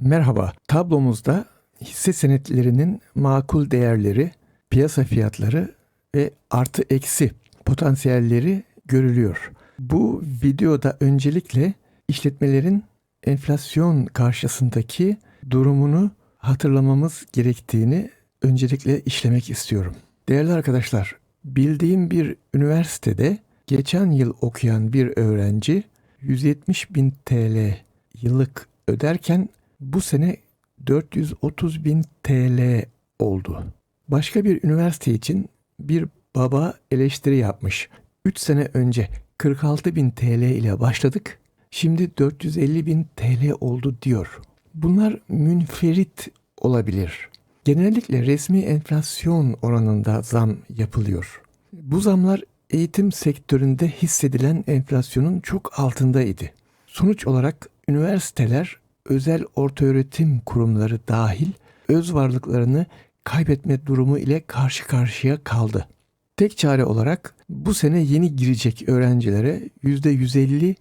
Merhaba. Tablomuzda hisse senetlerinin makul değerleri, piyasa fiyatları ve artı eksi potansiyelleri görülüyor. Bu videoda öncelikle işletmelerin enflasyon karşısındaki durumunu hatırlamamız gerektiğini öncelikle işlemek istiyorum. Değerli arkadaşlar, bildiğim bir üniversitede geçen yıl okuyan bir öğrenci 170 bin TL yıllık öderken bu sene 430 bin TL oldu. Başka bir üniversite için bir baba eleştiri yapmış. 3 sene önce 46 bin TL ile başladık. Şimdi 450 bin TL oldu diyor. Bunlar münferit olabilir. Genellikle resmi enflasyon oranında zam yapılıyor. Bu zamlar eğitim sektöründe hissedilen enflasyonun çok altındaydı. Sonuç olarak üniversiteler, özel ortaöğretim kurumları dahil öz varlıklarını kaybetme durumu ile karşı karşıya kaldı. Tek çare olarak bu sene yeni girecek öğrencilere %150,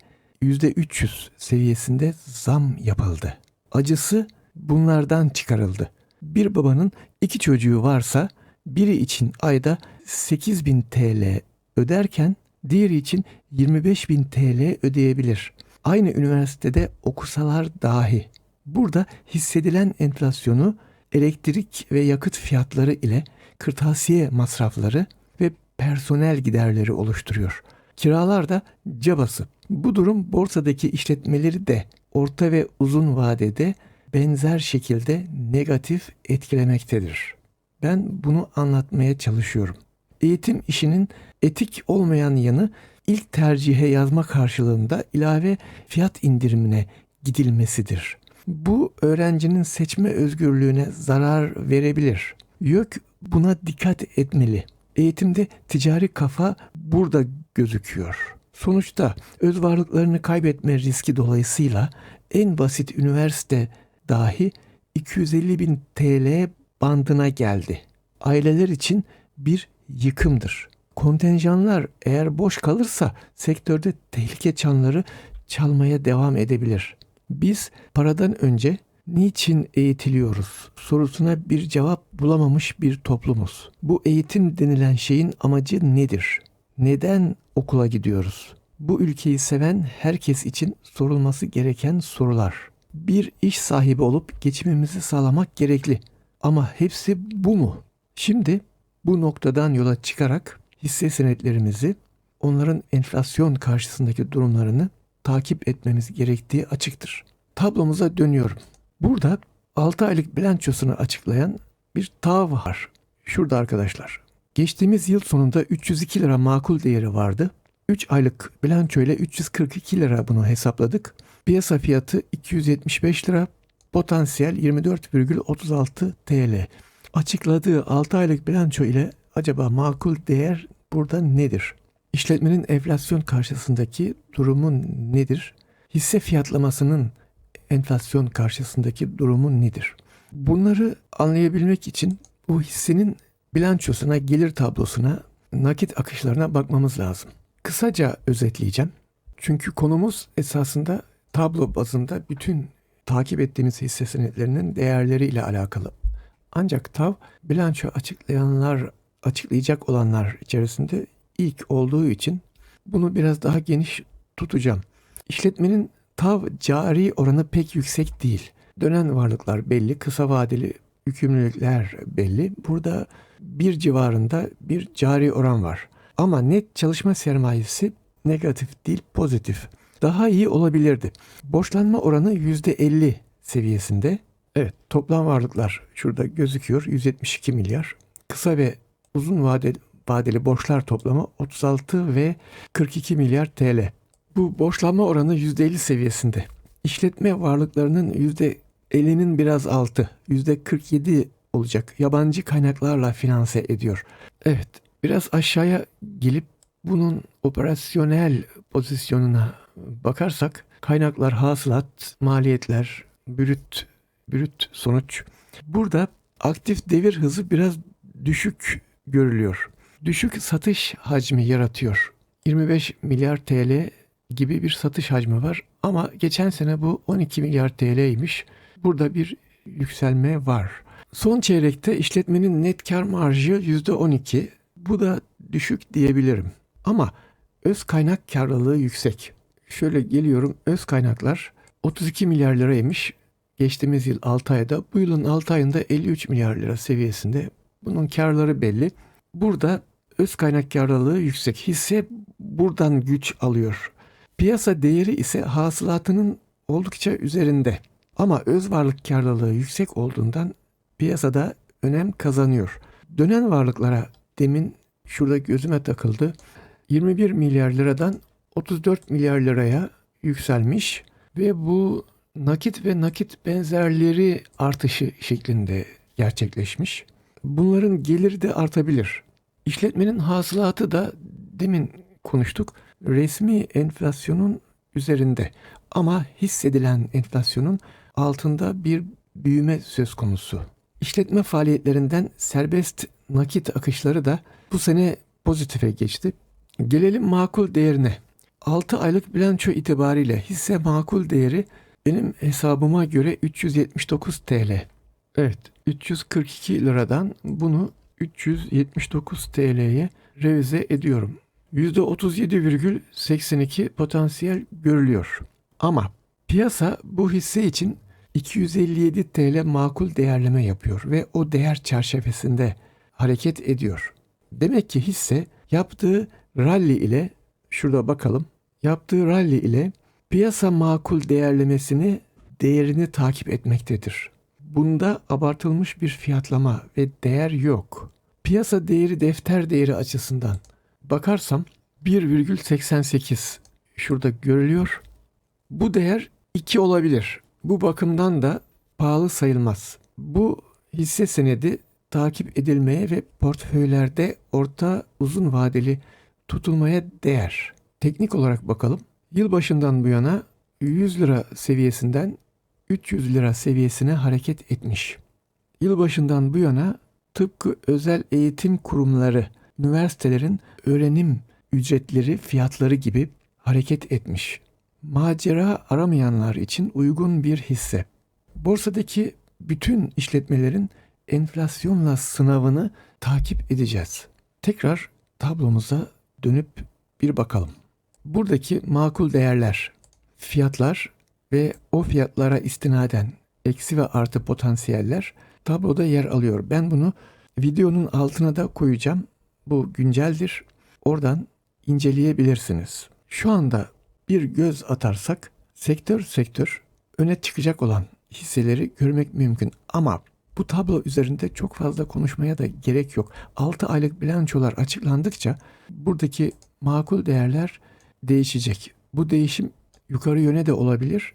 %300 seviyesinde zam yapıldı. Acısı bunlardan çıkarıldı. Bir babanın iki çocuğu varsa biri için ayda 8000 TL öderken diğeri için 25.000 TL ödeyebilir. Aynı üniversitede okusalar dahi. Burada hissedilen enflasyonu elektrik ve yakıt fiyatları ile kırtasiye masrafları ve personel giderleri oluşturuyor. Kiralar da cabası. Bu durum borsadaki işletmeleri de orta ve uzun vadede benzer şekilde negatif etkilemektedir. Ben bunu anlatmaya çalışıyorum. Eğitim işinin etik olmayan yanı ilk tercihe yazma karşılığında ilave fiyat indirimine gidilmesidir. Bu öğrencinin seçme özgürlüğüne zarar verebilir. YÖK buna dikkat etmeli. Eğitimde ticari kafa burada gözüküyor. Sonuçta öz varlıklarını kaybetme riski dolayısıyla en basit üniversite dahi 250 bin TL bandına geldi. Aileler için bir yıkımdır. Kontenjanlar eğer boş kalırsa sektörde tehlike çanları çalmaya devam edebilir. Biz paradan önce niçin eğitiliyoruz sorusuna bir cevap bulamamış bir toplumuz. Bu eğitim denilen şeyin amacı nedir? Neden okula gidiyoruz? Bu ülkeyi seven herkes için sorulması gereken sorular. Bir iş sahibi olup geçimimizi sağlamak gerekli. Ama hepsi bu mu? Şimdi bu noktadan yola çıkarak hisse senetlerimizi onların enflasyon karşısındaki durumlarını takip etmemiz gerektiği açıktır. Tablomuza dönüyorum. Burada 6 aylık bilançosunu açıklayan bir TAV var. Şurada arkadaşlar. Geçtiğimiz yıl sonunda 302 lira makul değeri vardı. 3 aylık bilanço ile 342 lira bunu hesapladık. Piyasa fiyatı 275 lira, potansiyel 24,36 TL. Açıkladığı 6 aylık bilanço ile acaba makul değer burada nedir? İşletmenin enflasyon karşısındaki durumu nedir? Hisse fiyatlamasının enflasyon karşısındaki durumu nedir? Bunları anlayabilmek için bu hissenin bilançosuna, gelir tablosuna, nakit akışlarına bakmamız lazım. Kısaca özetleyeceğim. Çünkü konumuz esasında tablo bazında bütün takip ettiğimiz hisse senetlerinin değerleriyle alakalı. Ancak TAV bilanço açıklayanlar, açıklayacak olanlar içerisinde ilk olduğu için bunu biraz daha geniş tutacağım. İşletmenin TAV cari oranı pek yüksek değil. Dönen varlıklar belli, kısa vadeli yükümlülükler belli. Burada bir civarında bir cari oran var. Ama net çalışma sermayesi negatif değil pozitif. Daha iyi olabilirdi. Borçlanma oranı %50 seviyesinde. Evet toplam varlıklar şurada gözüküyor 172 milyar. Kısa ve uzun vadeli, vadeli borçlar toplamı 36 ve 42 milyar TL. Bu borçlanma oranı %50 seviyesinde. İşletme varlıklarının %50'nin biraz altı, %47 olacak. Yabancı kaynaklarla finanse ediyor. Evet, biraz aşağıya gelip bunun operasyonel pozisyonuna bakarsak kaynaklar, hasılat, maliyetler, brüt, brüt sonuç. Burada aktif devir hızı biraz düşük görülüyor. Düşük satış hacmi yaratıyor. 25 milyar TL gibi bir satış hacmi var ama geçen sene bu 12 milyar TL'ymiş. burada bir yükselme var. Son çeyrekte işletmenin net kar marjı %12. Bu da düşük diyebilirim. Ama öz kaynak karlılığı yüksek. Şöyle geliyorum öz kaynaklar 32 milyar liraymış. Geçtiğimiz yıl 6 ayda bu yılın 6 ayında 53 milyar lira seviyesinde. Bunun karları belli. Burada öz kaynak karlılığı yüksek. Hisse buradan güç alıyor. Piyasa değeri ise hasılatının oldukça üzerinde. Ama öz varlık karlılığı yüksek olduğundan piyasada önem kazanıyor. Dönen varlıklara demin şurada gözüme takıldı. 21 milyar liradan 34 milyar liraya yükselmiş ve bu nakit ve nakit benzerleri artışı şeklinde gerçekleşmiş. Bunların geliri de artabilir. İşletmenin hasılatı da demin konuştuk resmi enflasyonun üzerinde ama hissedilen enflasyonun altında bir büyüme söz konusu. İşletme faaliyetlerinden serbest nakit akışları da bu sene pozitife geçti. Gelelim makul değerine. 6 aylık bilanço itibariyle hisse makul değeri benim hesabıma göre 379 TL. Evet 342 liradan bunu 379 TL'ye revize ediyorum. %37,82 potansiyel görülüyor. Ama piyasa bu hisse için 257 TL makul değerleme yapıyor ve o değer çerçevesinde hareket ediyor. Demek ki hisse yaptığı rally ile şurada bakalım. Yaptığı rally ile piyasa makul değerlemesini değerini takip etmektedir. Bunda abartılmış bir fiyatlama ve değer yok. Piyasa değeri defter değeri açısından bakarsam 1,88 şurada görülüyor. Bu değer 2 olabilir. Bu bakımdan da pahalı sayılmaz. Bu hisse senedi takip edilmeye ve portföylerde orta uzun vadeli tutulmaya değer. Teknik olarak bakalım. Yılbaşından bu yana 100 lira seviyesinden 300 lira seviyesine hareket etmiş. Yılbaşından bu yana tıpkı özel eğitim kurumları, üniversitelerin öğrenim ücretleri, fiyatları gibi hareket etmiş. Macera aramayanlar için uygun bir hisse. Borsadaki bütün işletmelerin enflasyonla sınavını takip edeceğiz. Tekrar tablomuza dönüp bir bakalım. Buradaki makul değerler, fiyatlar ve o fiyatlara istinaden eksi ve artı potansiyeller tabloda yer alıyor. Ben bunu videonun altına da koyacağım. Bu günceldir. Oradan inceleyebilirsiniz. Şu anda bir göz atarsak sektör sektör öne çıkacak olan hisseleri görmek mümkün. Ama bu tablo üzerinde çok fazla konuşmaya da gerek yok. 6 aylık bilançolar açıklandıkça buradaki makul değerler değişecek. Bu değişim yukarı yöne de olabilir,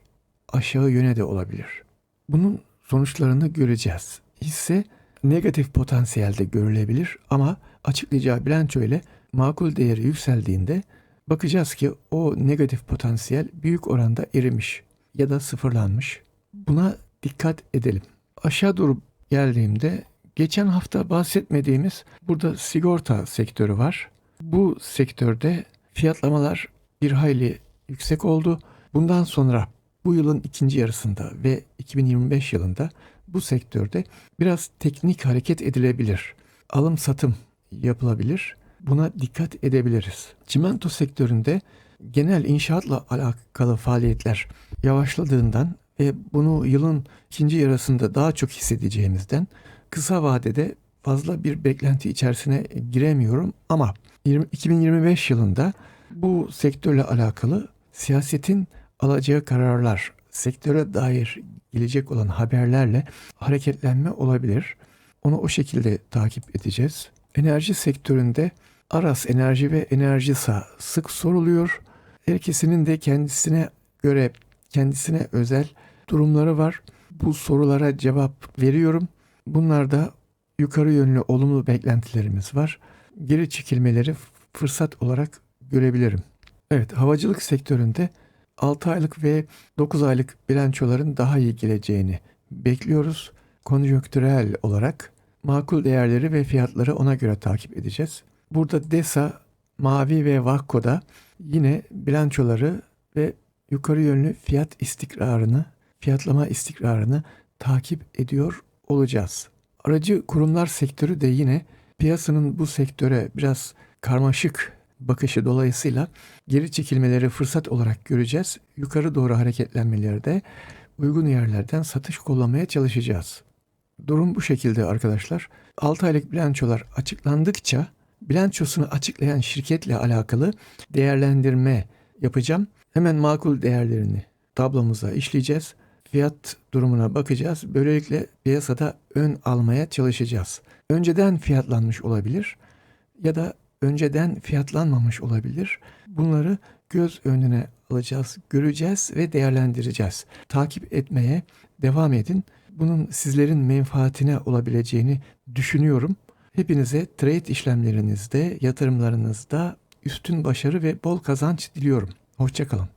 aşağı yöne de olabilir. Bunun sonuçlarını göreceğiz. Hisse negatif potansiyelde görülebilir ama açıklayacağı bilanço ile makul değeri yükseldiğinde bakacağız ki o negatif potansiyel büyük oranda erimiş ya da sıfırlanmış. Buna dikkat edelim. Aşağı doğru geldiğimde geçen hafta bahsetmediğimiz burada sigorta sektörü var. Bu sektörde fiyatlamalar bir hayli yüksek oldu. Bundan sonra bu yılın ikinci yarısında ve 2025 yılında bu sektörde biraz teknik hareket edilebilir. Alım satım yapılabilir. Buna dikkat edebiliriz. Çimento sektöründe genel inşaatla alakalı faaliyetler yavaşladığından ve bunu yılın ikinci yarısında daha çok hissedeceğimizden kısa vadede fazla bir beklenti içerisine giremiyorum ama 2025 yılında bu sektörle alakalı siyasetin alacağı kararlar, sektöre dair gelecek olan haberlerle hareketlenme olabilir. Onu o şekilde takip edeceğiz. Enerji sektöründe Aras Enerji ve Enerjisa sık soruluyor. Herkesinin de kendisine göre, kendisine özel durumları var. Bu sorulara cevap veriyorum. Bunlarda yukarı yönlü olumlu beklentilerimiz var. Geri çekilmeleri fırsat olarak görebilirim. Evet, havacılık sektöründe 6 aylık ve 9 aylık bilançoların daha iyi geleceğini bekliyoruz. Konjonktürel olarak makul değerleri ve fiyatları ona göre takip edeceğiz. Burada DESA, Mavi ve Vakko'da yine bilançoları ve yukarı yönlü fiyat istikrarını fiyatlama istikrarını takip ediyor olacağız. Aracı kurumlar sektörü de yine piyasanın bu sektöre biraz karmaşık bakışı dolayısıyla geri çekilmeleri fırsat olarak göreceğiz. Yukarı doğru hareketlenmeleri de uygun yerlerden satış kullanmaya çalışacağız. Durum bu şekilde arkadaşlar. 6 aylık bilançolar açıklandıkça bilançosunu açıklayan şirketle alakalı değerlendirme yapacağım. Hemen makul değerlerini tablomuza işleyeceğiz. Fiyat durumuna bakacağız. Böylelikle piyasada ön almaya çalışacağız. Önceden fiyatlanmış olabilir ya da önceden fiyatlanmamış olabilir. Bunları göz önüne alacağız, göreceğiz ve değerlendireceğiz. Takip etmeye devam edin. Bunun sizlerin menfaatine olabileceğini düşünüyorum. Hepinize trade işlemlerinizde, yatırımlarınızda üstün başarı ve bol kazanç diliyorum. Hoşçakalın.